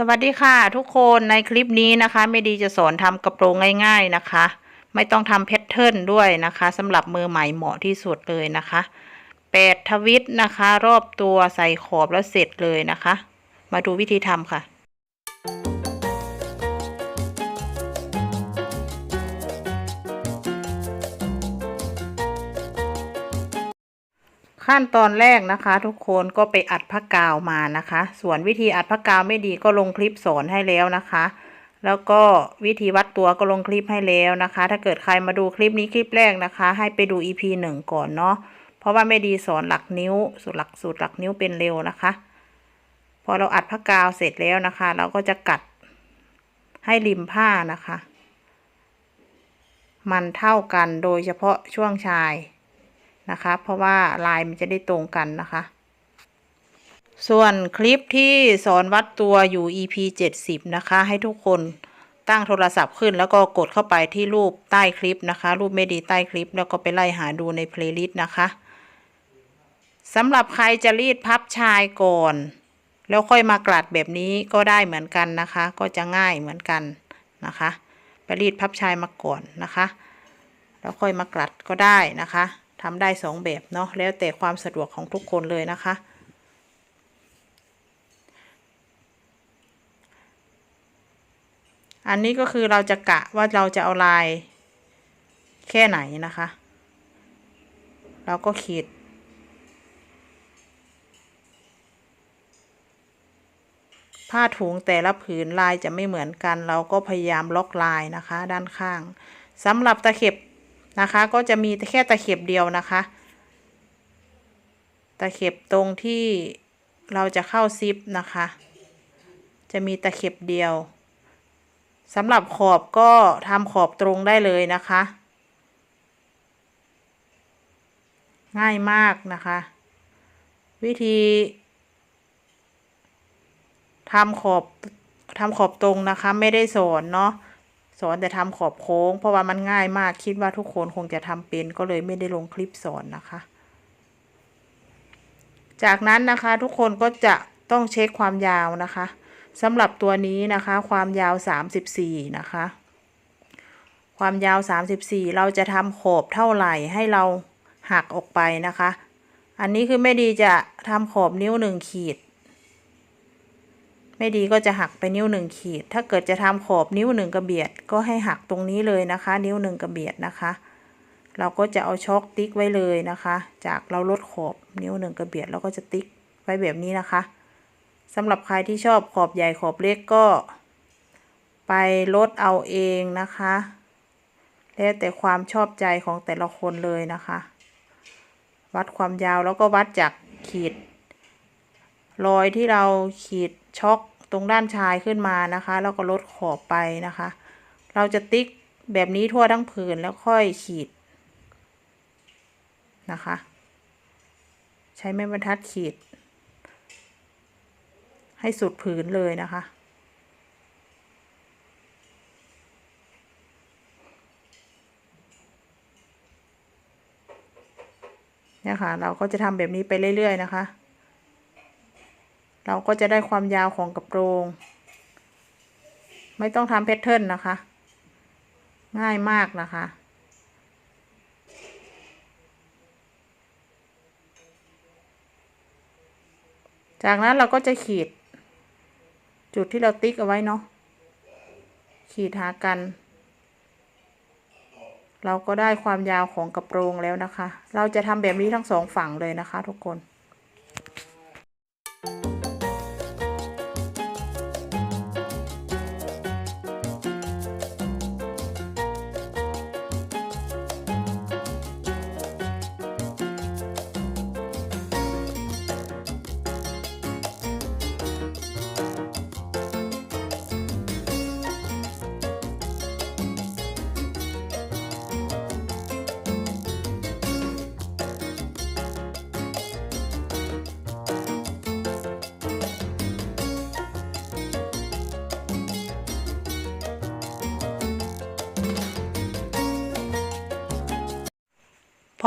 สวัสดีค่ะ ทุกคนในคลิปนี้นะคะไม่ดีจะสอนทำกระโปรงง่าย ๆนะคะ ไม่ต้องทำแพทเทิร์นด้วยนะคะสำหรับมือใหม่เหมาะที่สุดเลยนะคะแปดทวิตนะคะ รอบตัวใส่ขอบแล้วเสร็จเลยนะคะ มาดูวิธีทำค่ะ ขั้นตอนแรกนะคะ ทุกคนก็ไปอัดผ้ากาวมานะคะ ส่วนวิธีอัดผ้ากาวไม่ดีก็ลงคลิปสอนให้แล้วนะคะ แล้วก็วิธีวัดตัวก็ลงคลิปให้แล้วนะคะ ถ้าเกิดใครมาดูคลิปนี้คลิปแรกนะคะ ให้ไปดู EP หนึ่งก่อนเนาะเพราะว่าไม่ดีสอนหลักนิ้วสูตรหลักสูตรหลักนิ้วเป็นเร็วนะคะ พอเราอัดผ้ากาวเสร็จแล้วนะคะ เราก็จะกัดให้ริมผ้านะคะ มันเท่ากันโดยเฉพาะช่วงชาย นะคะ เพราะว่าลายมันจะได้ตรงกันนะคะ ส่วนคลิปที่สอนวัดตัวอยู่ EP 70 นะคะ ให้ทุกคนตั้งโทรศัพท์ขึ้นแล้วก็กดเข้าไปที่รูปใต้คลิปนะคะ รูปไม่ดีใต้คลิป แล้วก็ไปไล่หาดูในเพลย์ลิสต์นะคะสำหรับใครจะรีดพับชายก่อน แล้วค่อยมากลัดแบบนี้ก็ได้เหมือนกันนะคะ ก็จะง่ายเหมือนกันนะคะ ไปรีดพับชายมาก่อนนะคะ แล้วค่อยมากลัดก็ได้นะคะ ทำได้สองแบบเนาะแล้วแต่ความสะดวกของทุกคนเลยนะคะ อันนี้ก็คือเราจะกะว่าเราจะเอาลายแค่ไหนนะคะ เราก็ขีดผ้าถุงแต่ละผืนลายจะไม่เหมือนกัน เราก็พยายามล็อกลายนะคะ ด้านข้างสำหรับตะเข็บ นะคะ ก็จะมีแค่ตะเข็บเดียวนะคะ ตะเข็บตรงที่เราจะเข้าซิปนะคะ จะมีตะเข็บเดียวสำหรับขอบก็ทำขอบตรงได้เลยนะคะ ง่ายมากนะคะ วิธีทำขอบทำขอบตรงนะคะ ไม่ได้สอนเนาะ สอนแต่ทำขอบโค้ง เพราะว่ามันง่ายมากคิดว่าทุกคนคงจะทำเป็นก็เลยไม่ได้ลงคลิปสอนนะคะ จากนั้นนะคะทุกคนก็จะต้องเช็คความยาวนะคะสำหรับตัวนี้นะคะ ความยาว 34 นะคะ ความยาว 34 เราจะทำขอบเท่าไหร่ให้เราหักออกไปนะคะ อันนี้คือไม่ดีจะทำขอบนิ้วหนึ่งขีด ไม่ดีก็จะหักไปนิ้วหนึ่งขีด ถ้าเกิดจะทำขอบนิ้วหนึ่งกระเบียด ก็ให้หักตรงนี้เลยนะคะ นิ้วหนึ่งกระเบียดนะคะ เราก็จะเอาช็อคติ๊กไว้เลยนะคะ จากเราลดขอบนิ้วหนึ่งกระเบียดเราก็จะติ๊กไว้แบบนี้นะคะสำหรับใครที่ชอบขอบใหญ่ขอบเล็กก็ ไปลดเอาเองนะคะแล้วแต่ความชอบใจของแต่ละคนเลยนะคะ วัดความยาวแล้วก็วัดจากขีดรอยที่เราขีด ช็อกตรงด้านชายขึ้นมานะคะ แล้วก็ลดขอบไปนะคะ เราจะติ๊กแบบนี้ทั่วทั้งผืนแล้วค่อยขีดนะคะ ใช้ไม้บรรทัดขีด ให้สุดผืนเลยนะคะเนี่ยค่ะ เราก็จะทำแบบนี้ไปเรื่อย ๆ นะคะ เราก็จะได้ความยาวของกระโปรง ไม่ต้องทำแพทเทิร์นนะคะ ง่ายมากนะคะจากนั้นเราก็จะขีด จุดที่เราติ๊กเอาไว้เนาะขีดหากัน เราก็ได้ความยาวของกระโปรงแล้วนะคะ เราจะทำแบบนี้ทั้งสองฝั่งเลยนะคะทุกคน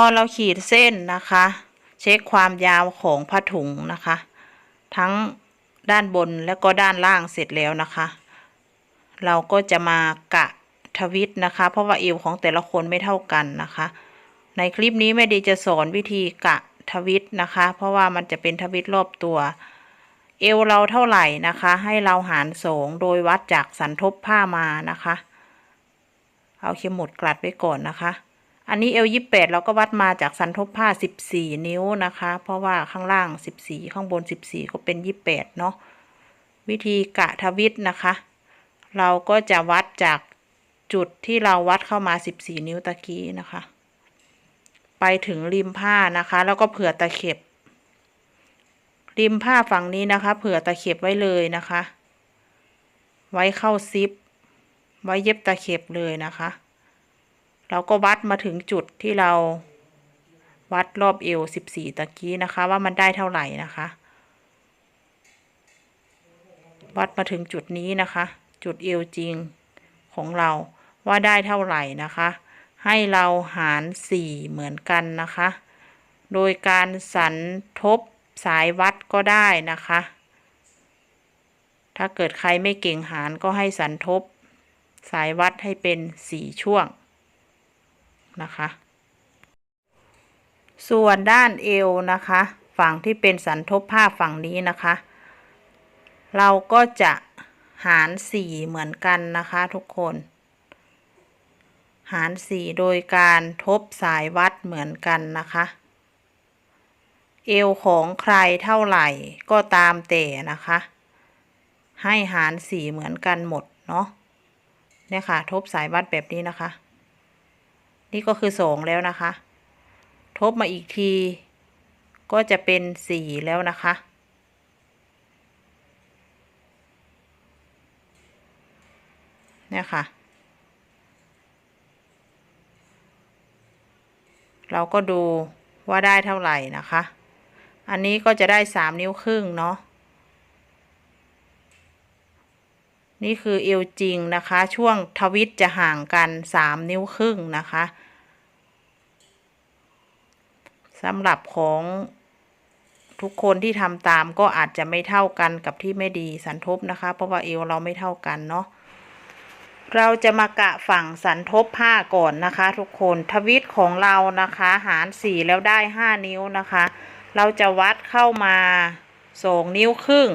อเราขีดเส้นนะคะ เช็คความยาวของผ้าถุงนะคะ ทั้งด้านบนแล้วก็ด้านล่างเสร็จแล้วนะคะ เราก็จะมากะทวิตนะคะ เพราะว่าเอวของแต่ละคนไม่เท่ากันนะคะ ในคลิปนี้แม่ดีจะสอนวิธีกะทวิตนะคะ เพราะว่ามันจะเป็นทวิตรอบตัว เอวเราเท่าไหร่นะคะ ให้เราหารสองโดยวัดจากสันทบผ้ามานะคะ เอาเข็มหมุดกลัดไว้ก่อนนะคะ อันนี้เอวยี่แปดเราก็วัดมาจากสันทบผ้าสิบสี่นิ้วนะคะ เพราะว่าข้างล่างสิบสี่ข้างบนสิบสี่ก็เป็นยี่แปดเนาะวิธีกะทวิตนะคะ เราก็จะวัดจากจุดที่เราวัดเข้ามาสิบสี่นิ้วตะกี้นะคะ ไปถึงริมผ้านะคะ แล้วก็เผื่อตะเข็บ ริมผ้าฝั่งนี้นะคะ เผื่อตะเข็บไว้เลยนะคะ ไว้เข้าซิป ไว้เย็บตะเข็บเลยนะคะ เราก็วัดมาถึงจุดที่เราวัดรอบเอวสิบสี่ตะกี้นะคะ ว่ามันได้เท่าไหร่นะคะ วัดมาถึงจุดนี้นะคะ จุดเอวจริงของเราว่าได้เท่าไหร่นะคะ ให้เราหารสี่เหมือนกันนะคะ โดยการสันทบสายวัดก็ได้นะคะ ถ้าเกิดใครไม่เก่งหารก็ให้สันทบ สายวัดให้เป็นสี่ช่วง นะคะ ส่วนด้านเอวนะคะ ฝั่งที่เป็นสันทบผ้าฝั่งนี้นะคะ เราก็จะหารสี่เหมือนกันนะคะทุกคน หารสี่โดยการทบสายวัดเหมือนกันนะคะเอวของใครเท่าไหร่ก็ตามแต่นะคะ ให้หารสี่เหมือนกันหมดเนาะเนี่ยค่ะ ทบสายวัดแบบนี้นะคะ นี่ก็คือสองแล้วนะคะ ทบมาอีกที ก็จะเป็นสี่แล้วนะคะ เนี่ยค่ะ เราก็ดูว่าได้เท่าไหร่นะคะ อันนี้ก็จะได้สามนิ้วครึ่งเนาะ นี่คือเอวจริงนะคะ ช่วงทวิตจะห่างกันสามนิ้วครึ่งนะคะสำหรับของทุกคนที่ทำตามก็อาจจะไม่เท่ากันกับที่ไม่ดีสันทบนะคะ เพราะว่าเอวเราไม่เท่ากันเนาะเราจะมากะฝั่งสันทบผ้าก่อนนะคะ ทุกคนทวิตของเรานะคะ หารสี่แล้วได้ห้านิ้วนะคะ เราจะวัดเข้ามาสองนิ้วครึ่ง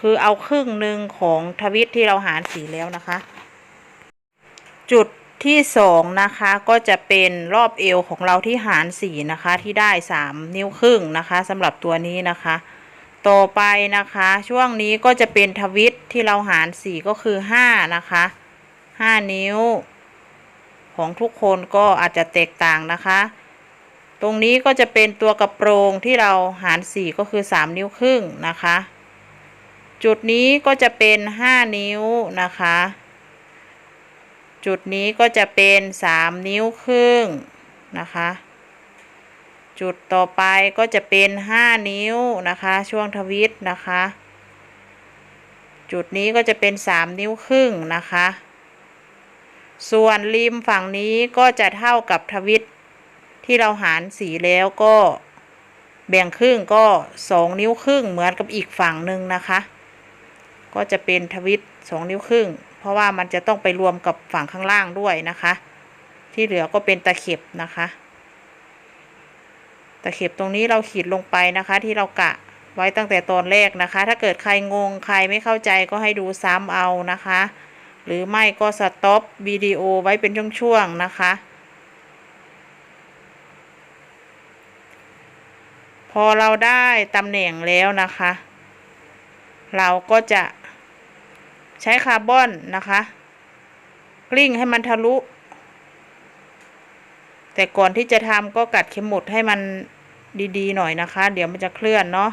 คือเอาครึ่งหนึ่งของทวิตที่เราหารสี่แล้วนะคะ จุดที่สองนะคะก็จะเป็นรอบเอวของเราที่หารสี่นะคะที่ได้สามนิ้วครึ่งนะคะสำหรับตัวนี้นะคะ ต่อไปนะคะช่วงนี้ก็จะเป็นทวิตที่เราหารสี่ก็คือห้านะคะห้านิ้ว ของทุกคนก็อาจจะแตกต่างนะคะ ตรงนี้ก็จะเป็นตัวกระโปรงที่เราหารสี่ก็คือสามนิ้วครึ่งนะคะ จุดนี้ก็จะเป็นห้านิ้วนะคะ จุดนี้ก็จะเป็นสามนิ้วครึ่งนะคะ จุดต่อไปก็จะเป็นห้านิ้วนะคะ ช่วงทวิตนะคะ จุดนี้ก็จะเป็นสามนิ้วครึ่งนะคะ ส่วนริมฝั่งนี้ก็จะเท่ากับทวิตที่เราหารสีแล้วก็แบ่งครึ่งก็สองนิ้วครึ่งเหมือนกับอีกฝั่งหนึ่งนะคะ ก็จะเป็นทวิตสองนิ้วครึ่ง เพราะว่ามันจะต้องไปรวมกับฝั่งข้างล่างด้วยนะคะ ที่เหลือก็เป็นตะเข็บนะคะ ตะเข็บตรงนี้เราขีดลงไปนะคะ ที่เรากะไว้ตั้งแต่ตอนแรกนะคะ ถ้าเกิดใครงงใครไม่เข้าใจก็ให้ดูซ้ำเอานะคะ หรือไม่ก็สต็อปวิดีโอไว้เป็นช่วงๆนะคะ พอเราได้ตำแหน่งแล้วนะคะ เราก็จะ ใช้คาร์บอนนะคะ กลิ้งให้มันทะลุ แต่ก่อนที่จะทำก็กัดเข็มหมุดให้มันดีๆหน่อยนะคะ เดี๋ยวมันจะเคลื่อนเนาะ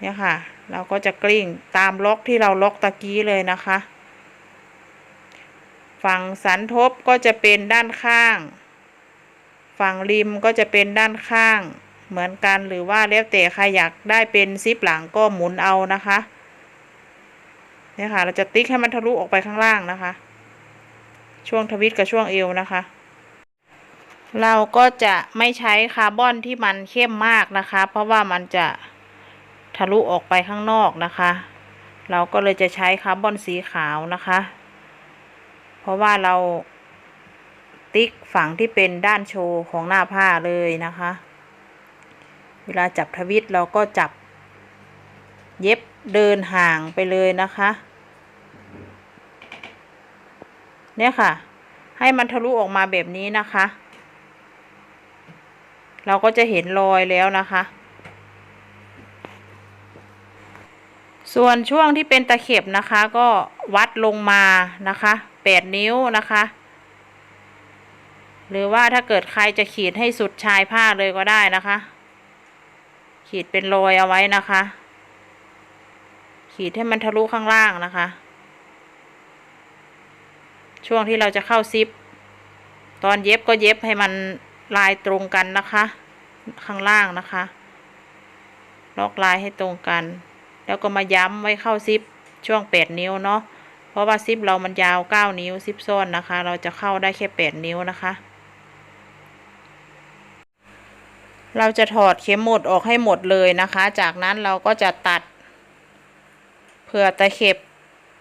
เนี่ยค่ะ เราก็จะกลิ้งตามล็อกที่เราล็อกตะกี้เลยนะคะ ฝั่งสันทบก็จะเป็นด้านข้าง ฝั่งริมก็จะเป็นด้านข้าง เหมือนกันหรือว่าแล้วแต่ใครอยากได้เป็นซิปหลังก็หมุนเอานะคะ เนี่ยค่ะ เราจะติ๊กให้มันทะลุออกไปข้างล่างนะคะ ช่วงทวิตกับช่วงเอวนะคะ เราก็จะไม่ใช้คาร์บอนที่มันเข้มมากนะคะ เพราะว่ามันจะทะลุออกไปข้างนอกนะคะ เราก็เลยจะใช้คาร์บอนสีขาวนะคะ เพราะว่าเราติ๊กฝั่งที่เป็นด้านโชว์ของหน้าผ้าเลยนะคะ เวลาจับทวิตเราก็จับเย็บเดินห่างไปเลยนะคะ เนี่ยค่ะ ให้มันทะลุออกมาแบบนี้นะคะ เราก็จะเห็นรอยแล้วนะคะ ส่วนช่วงที่เป็นตะเข็บนะคะ ก็วัดลงมานะคะแปดนิ้วนะคะ หรือว่าถ้าเกิดใครจะขีดให้สุดชายผ้าเลยก็ได้นะคะ ขีดเป็นรอยเอาไว้นะคะ ขีดให้มันทะลุข้างล่างนะคะ ช่วงที่เราจะเข้าซิป ตอนเย็บก็เย็บให้มันลายตรงกันนะคะ ข้างล่างนะคะ ล็อกลายให้ตรงกัน แล้วก็มาย้ำไว้เข้าซิป ช่วงแปดนิ้วเนาะเพราะว่าซิปเรามันยาวเก้านิ้วซิปซ่อนนะคะ เราจะเข้าได้แค่แปดนิ้วนะคะ เราจะถอดเข็มหมดออกให้หมดเลยนะคะ จากนั้นเราก็จะตัดเผื่อตะเข็บ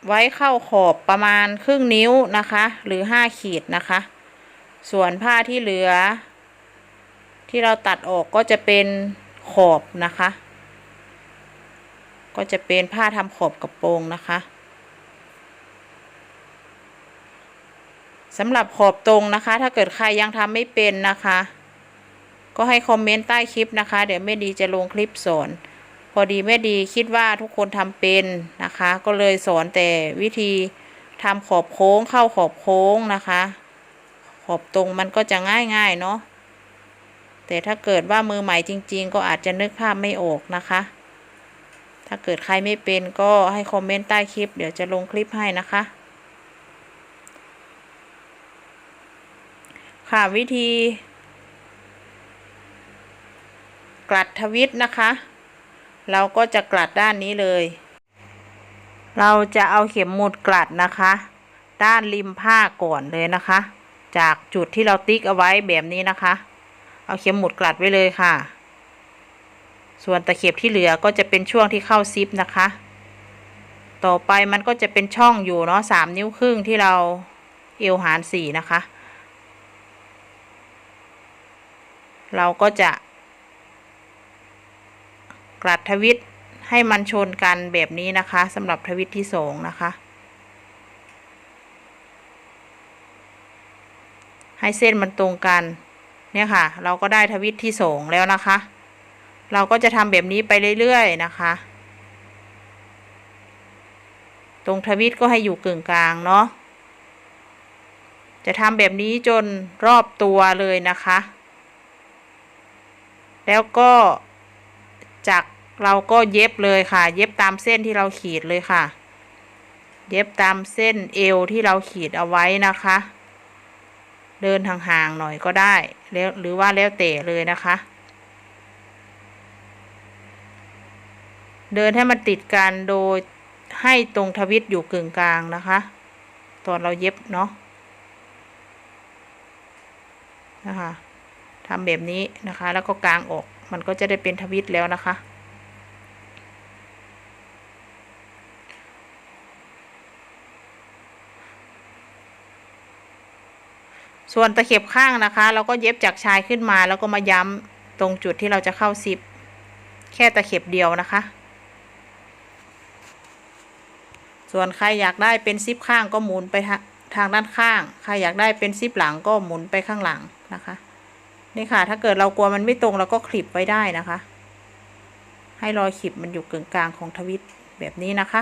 ไว้เข้าขอบประมาณครึ่งนิ้วนะคะ หรือห้าขีดนะคะ ส่วนผ้าที่เหลือ ที่เราตัดออกก็จะเป็นขอบนะคะ ก็จะเป็นผ้าทำขอบกระโปรงนะคะสำหรับขอบตรงนะคะ ถ้าเกิดใครยังทำไม่เป็นนะคะ ก็ให้คอมเมนต์ใต้คลิปนะคะ เดี๋ยวแม่ดีจะลงคลิปสอน พอดีแม่ดีคิดว่าทุกคนทำเป็นนะคะ ก็เลยสอนแต่วิธีทำขอบโค้งเข้าขอบโค้งนะคะ ขอบตรงมันก็จะง่ายง่ายๆเนาะแต่ถ้าเกิดว่ามือใหม่จริง ๆ ก็อาจจะนึกภาพไม่ออกนะคะ ถ้าเกิดใครไม่เป็นก็ให้คอมเมนต์ใต้คลิป เดี๋ยวจะลงคลิปให้นะคะ ค่ะวิธี กลัดทวิตนะคะ เราก็จะกลัดด้านนี้เลย เราจะเอาเข็มหมุดกลัดนะคะ ด้านริมผ้าก่อนเลยนะคะ จากจุดที่เราติ๊กเอาไว้แบบนี้นะคะ เอาเข็มหมุดกลัดไว้เลยค่ะ ส่วนตะเข็บที่เหลือก็จะเป็นช่วงที่เข้าซิปนะคะ ต่อไปมันก็จะเป็นช่องอยู่เนาะสามนิ้วครึ่งที่เราเอวหารสี่นะคะ เราก็จะ ลัดทวิตให้มันชนกันแบบนี้นะคะสำหรับทวิตที่สองนะคะ ให้เส้นมันตรงกัน เนี่ยค่ะ เราก็ได้ทวิตที่สองแล้วนะคะ เราก็จะทำแบบนี้ไปเรื่อยๆนะคะ ตรงทวิตก็ให้อยู่กึ่งกลางเนาะจะทำแบบนี้จนรอบตัวเลยนะคะ แล้วก็จาก เราก็เย็บเลยค่ะ เย็บตามเส้นที่เราขีดเลยค่ะ เย็บตามเส้นเอวที่เราขีดเอาไว้นะคะ เดินห่างๆหน่อยก็ได้แล้วหรือว่าแล้วแต่เลยนะคะ เดินให้มันติดกันโดยให้ตรงทวิตอยู่กึ่งกลางนะคะ ตอนเราเย็บเนาะนะคะทำแบบนี้นะคะ แล้วก็กางออก มันก็จะได้เป็นทวิตแล้วนะคะ ส่วนตะเข็บข้างนะคะ เราก็เย็บจากชายขึ้นมา แล้วก็มาย้ำตรงจุดที่เราจะเข้าซิป แค่ตะเข็บเดียวนะคะ ส่วนใครอยากได้เป็นซิปข้างก็หมุนไปทางด้านข้าง ใครอยากได้เป็นซิปหลังก็หมุนไปข้างหลังนะคะ นี่ค่ะ ถ้าเกิดเรากลัวมันไม่ตรงเราก็คลิปไว้ได้นะคะ ให้รอยขีดมันอยู่กึ่งกลางของทวิตแบบนี้นะคะ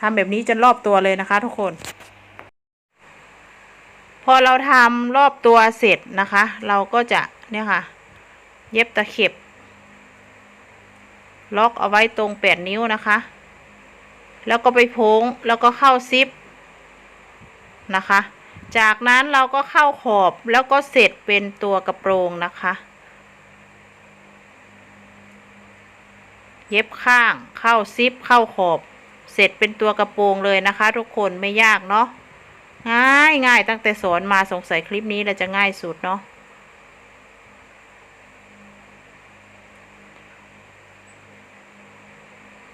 ทำแบบนี้จนรอบตัวเลยนะคะ ทุกคน พอเราทำรอบตัวเสร็จนะคะ เราก็จะเนี่ยค่ะ เย็บตะเข็บ ล็อกเอาไว้ตรงแปดนิ้วนะคะ แล้วก็ไปโพ้งแล้วก็เข้าซิปนะคะ จากนั้นเราก็เข้าขอบแล้วก็เสร็จเป็นตัวกระโปรงนะคะ เย็บข้างเข้าซิปเข้าขอบ เสร็จเป็นตัวกระโปรงเลยนะคะ ทุกคนไม่ยากเนาะง่ายง่ายตั้งแต่สอนมาสงสัยคลิปนี้เราจะง่ายสุดเนาะ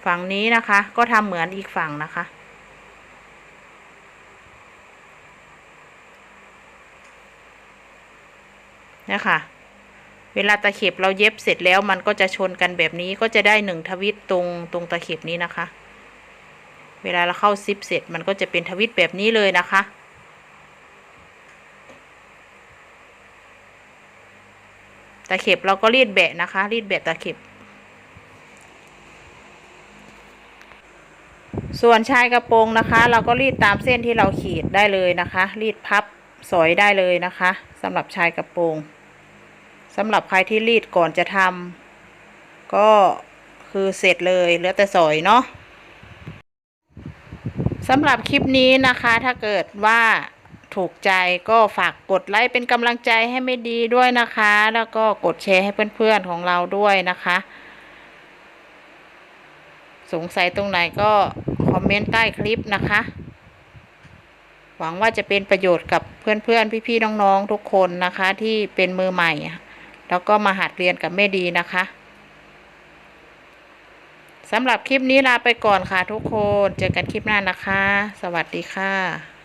ฝั่งนี้นะคะ ก็ทำเหมือนอีกฝั่งนะคะ นะคะเวลาตะเข็บเราเย็บเสร็จแล้วมันก็จะชนกันแบบนี้ก็จะได้หนึ่งทวิตตรงตรงตะเข็บนี้นะคะ เวลาเราเข้าซิปเสร็จมันก็จะเป็นทวิตแบบนี้เลยนะคะ ตะเข็บเราก็รีดแบะนะคะ รีดแบะตะเข็บ ส่วนชายกระโปรงนะคะ เราก็รีดตามเส้นที่เราขีดได้เลยนะคะ รีดพับสอยได้เลยนะคะสำหรับชายกระโปรงสำหรับใครที่รีดก่อนจะทำก็คือเสร็จเลยเหลือแต่สอยเนาะ สำหรับคลิปนี้นะคะ ถ้าเกิดว่าถูกใจก็ฝากกดไลค์เป็นกำลังใจให้ไม่ดีด้วยนะคะ แล้วก็กดแชร์ให้เพื่อนๆของเราด้วยนะคะ สงสัยตรงไหนก็คอมเมนต์ใต้คลิปนะคะ หวังว่าจะเป็นประโยชน์กับเพื่อนๆ พี่ๆ น้องๆ ทุกคนนะคะ ที่เป็นมือใหม่ แล้วก็มาหัดเรียนกับแม่ดีนะคะ สำหรับคลิปนี้ลาไปก่อนค่ะทุกคน เจอกันคลิปหน้านะคะ สวัสดีค่ะ